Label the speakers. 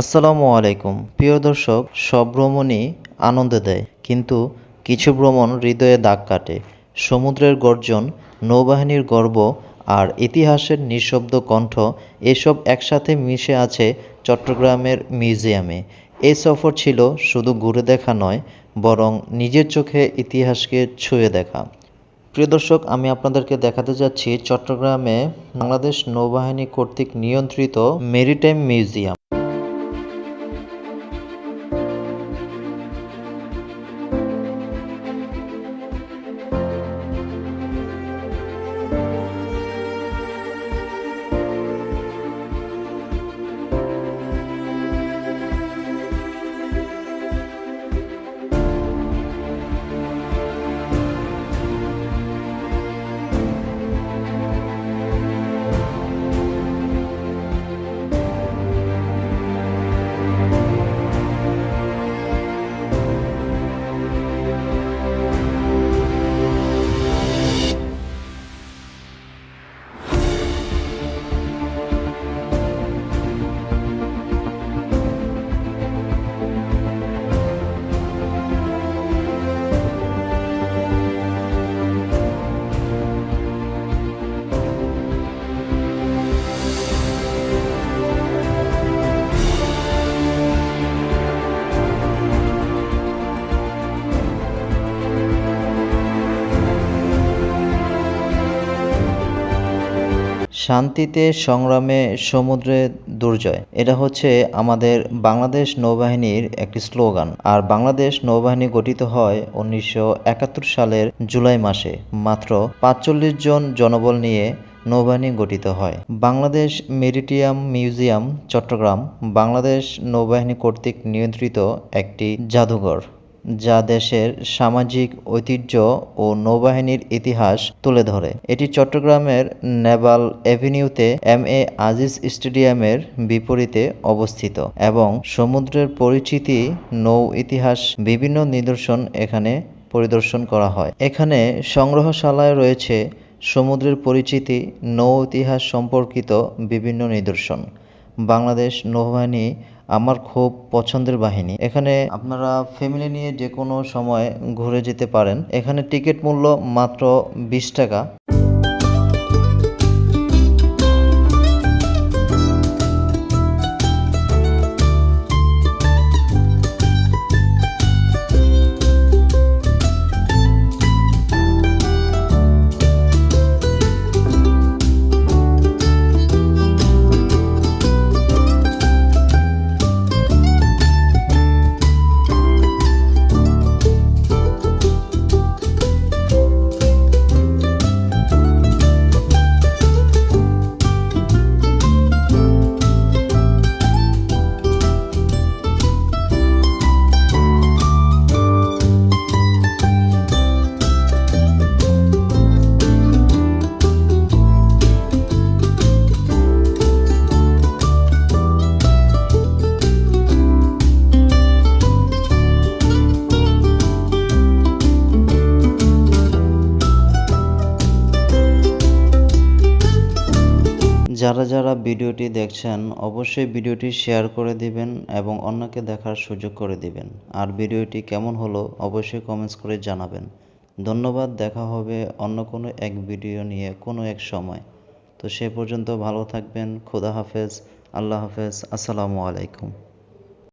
Speaker 1: আসসালামু আলাইকুম। প্রিয় দর্শক, সব ভ্রমণই আনন্দ দেয়, কিন্তু কিছু ভ্রমণ হৃদয়ে দাগ কাটে। সমুদ্রের গর্জন, নৌবাহিনীর গর্ব আর ইতিহাসের নিঃশব্দ কণ্ঠ এসব একসাথে মিশে আছে চট্টগ্রামের মিউজিয়ামে। এই সফর ছিল শুধু ঘুরে দেখা নয়, বরং নিজের চোখে ইতিহাসকে ছুঁয়ে দেখা। প্রিয় দর্শক, আমি আপনাদেরকে দেখাতে যাচ্ছি চট্টগ্রামে বাংলাদেশ নৌবাহিনী কর্তৃক নিয়ন্ত্রিত মেরিটাইম মিউজিয়াম। শান্তিতে সংগ্রামে সমুদ্রে দুর্জয়। এটা হচ্ছে আমাদের বাংলাদেশ নৌবাহিনীর একটি স্লোগান। আর বাংলাদেশ নৌবাহিনী গঠিত হয় উনিশশো একাত্তর সালের জুলাই মাসে। মাত্র পাঁচচল্লিশ জন জনবল নিয়ে নৌবাহিনী গঠিত হয়। বাংলাদেশ মেরিটিয়াম মিউজিয়াম, চট্টগ্রাম, বাংলাদেশ নৌবাহিনী কর্তৃক নিয়ন্ত্রিত একটি জাদুঘর। যা দেশের সামাজিক ঐতিহ্য ও নৌবাহিনীর ইতিহাস তুলে ধরে। এটি চট্টগ্রামের নেভাল এভিনিউতে এম এ আজিজ স্টেডিয়ামের বিপরীতে অবস্থিত এবং সমুদ্রের পরিচিতি, নৌ ইতিহাস, বিভিন্ন নিদর্শন এখানে পরিদর্শন করা হয়। এখানে সংগ্রহশালায় রয়েছে সমুদ্রের পরিচিতি, নৌ ইতিহাস সম্পর্কিত বিভিন্ন নিদর্শন। বাংলাদেশ নৌবাহিনী আমার খুব পছন্দের বাহিনী। এখানে আপনারা ফ্যামিলি নিয়ে যে কোনো সময় ঘুরে যেতে পারেন। এখানে টিকিট মূল্য মাত্র বিশ টাকা। যারা যারা ভিডিওটি দেখছেন, অবশ্যই ভিডিওটি শেয়ার করে দিবেন এবং অন্যকে দেখার সুযোগ করে দিবেন। আর ভিডিওটি কেমন হলো, অবশ্যই কমেন্টস করে জানাবেন। ধন্যবাদ, দেখা হবে অন্য কোনো এক ভিডিও নিয়ে কোনো এক সময়। তো সে পর্যন্ত ভালো থাকবেন, খোদা হাফেজ, আল্লাহ হাফেজ, আসসালামু আলাইকুম।